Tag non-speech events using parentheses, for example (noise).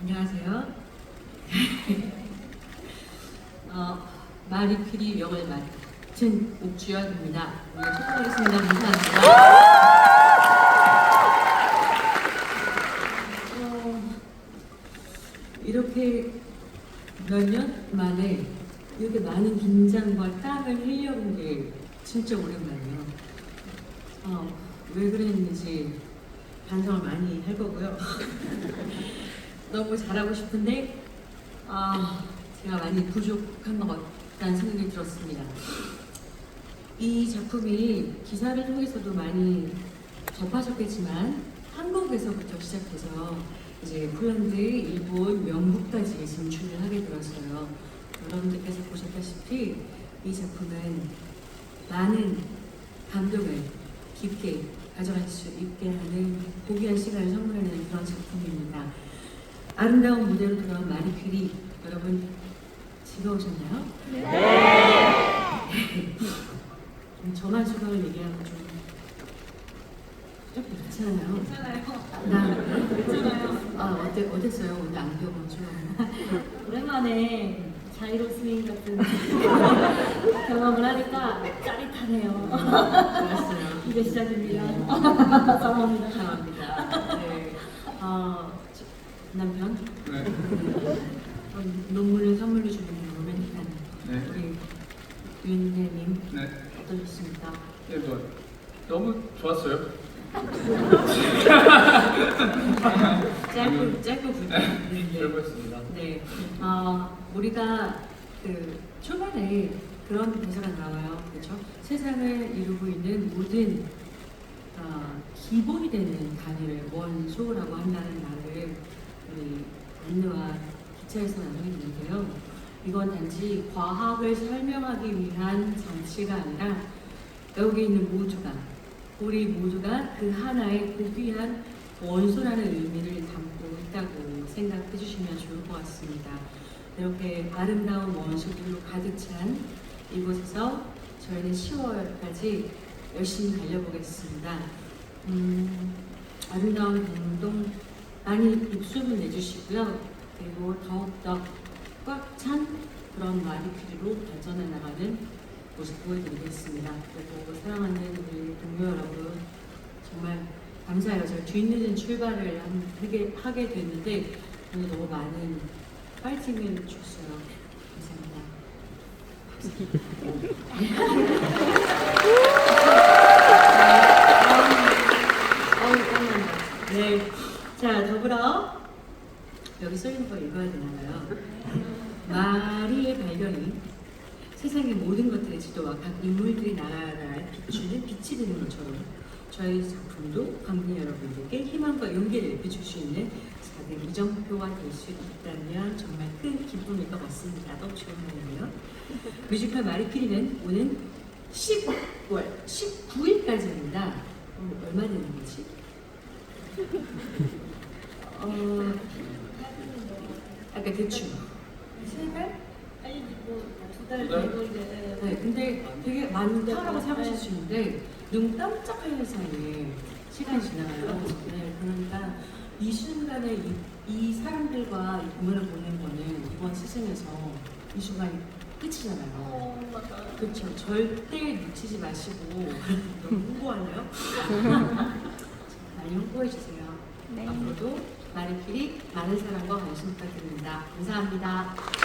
안녕하세요. (laughs) 어, 마리퀴리 명을 맡은 옥주연입니다. 오늘 예, 소개하겠습니다. 감사합니다. 어, 이렇게 몇 년 만에 이렇게 많은 긴장과 땀을 흘려본 게 진짜 오랜만이에요. 어, 왜 그랬는지 반성을 많이 할 거고요. (laughs) 너무 잘하고 싶은데 아, 제가 많이 부족한 것 같다는 생각이 들었습니다. 이 작품이 기사를 통해서도 많이 접하셨겠지만 한국에서부터 시작해서 이제 폴란드, 일본, 영국까지 진출을 하게 되었어요. 여러분들께서 보셨다시피 이 작품은 많은 감동을 깊게 가져갈 수 있게 하는 고귀한 시간을 선물하는 그런 작품입니다. 아름다운 무대로 돌아온 마리 퀴리 여러분 즐거우셨나요? 네. 저만 소감을 얘기하고 좀 조금 괜찮아요. 괜찮아요. 나 괜찮아요. 아 어때 어땠어요 오늘 안겨보죠? 오랜만에 자이로 스윙 같은 경험을 하니까 짜릿하네요. 좋았어요. 이제 시작입니다. 네. (laughs) 감사합니다. 감사합니다. 네. 어, 저- 남편 네. (laughs) 어, 논문을 선물로 주는 로맨틱한 네. 우리 윤혜님 네. 어떠셨습니까? 예, 뭐 너무 좋았어요. (laughs) 짧고 짧고 굵게. 네. 즐거웠습니다. 네, 어, 우리가 그 초반에 그런 대사가 나와요, 그렇죠? 세상을 이루고 있는 모든 어, 기본이 되는 단위를 원소라고 한다는 우리 안느와 기차에서 나누고 있는데요. 이건 단지 과학을 설명하기 위한 장치가 아니라 여기 있는 모두가 우리 모두가 그 하나의 고귀한 원소라는 의미를 담고 있다고 생각해 주시면 좋을 것 같습니다. 이렇게 아름다운 원소들로 가득 찬 이곳에서 저희는 10월까지 열심히 달려보겠습니다. 음, 아름다운 감동 많이 입술을 내주시고요. 그리고 더욱더 꽉 찬 그런 마리퀴리로 발전해 나가는 모습 보여드리겠습니다. 그리고 사랑하는 우리 동료 여러분 정말 감사해요. 제가 뒤늦은 출발을 한- 하게, 하게 됐는데 오늘 너무 많은 파이팅을 줬어요. 감사합니다. (laughs) 네. 자, 더불어 여기 써있는 거 읽어야 되나봐요. 마리의 발견이 세상의 모든 것들의 지도와 각 인물들의 나라를 비추는 빛이 되는 것처럼 저희 작품도 관객 여러분들께 희망과 용기를 비출 수 있는 작은 이정표가 될 수 있다면 정말 큰 기쁨일 것 같습니다. 너무 좋은 말이네요. 뮤지컬 마리퀴리는 오는 10월 19일까지입니다. 어, 얼마 되는 거지? 어, 아까 대충 세 달? 빨리 믿고 두달 두 달? 되고 이제 네, 근데 되게 많은 사람을 생각하실 수 있는데 눈 깜짝할 사이에 시간이 지나가요. 네, 그러니까 이 순간에 이, 이 사람들과 이 공연을 보는 거는 이번 시즌에서 이 순간이 끝이잖아요. 어 맞아요. 그렇죠. 절대 놓치지 마시고 (laughs) 너무 홍보하나요? (laughs) 많이 홍보해 주세요. 네. 앞으로도 마리끼리 많은 사랑과 관심 부탁드립니다. 감사합니다.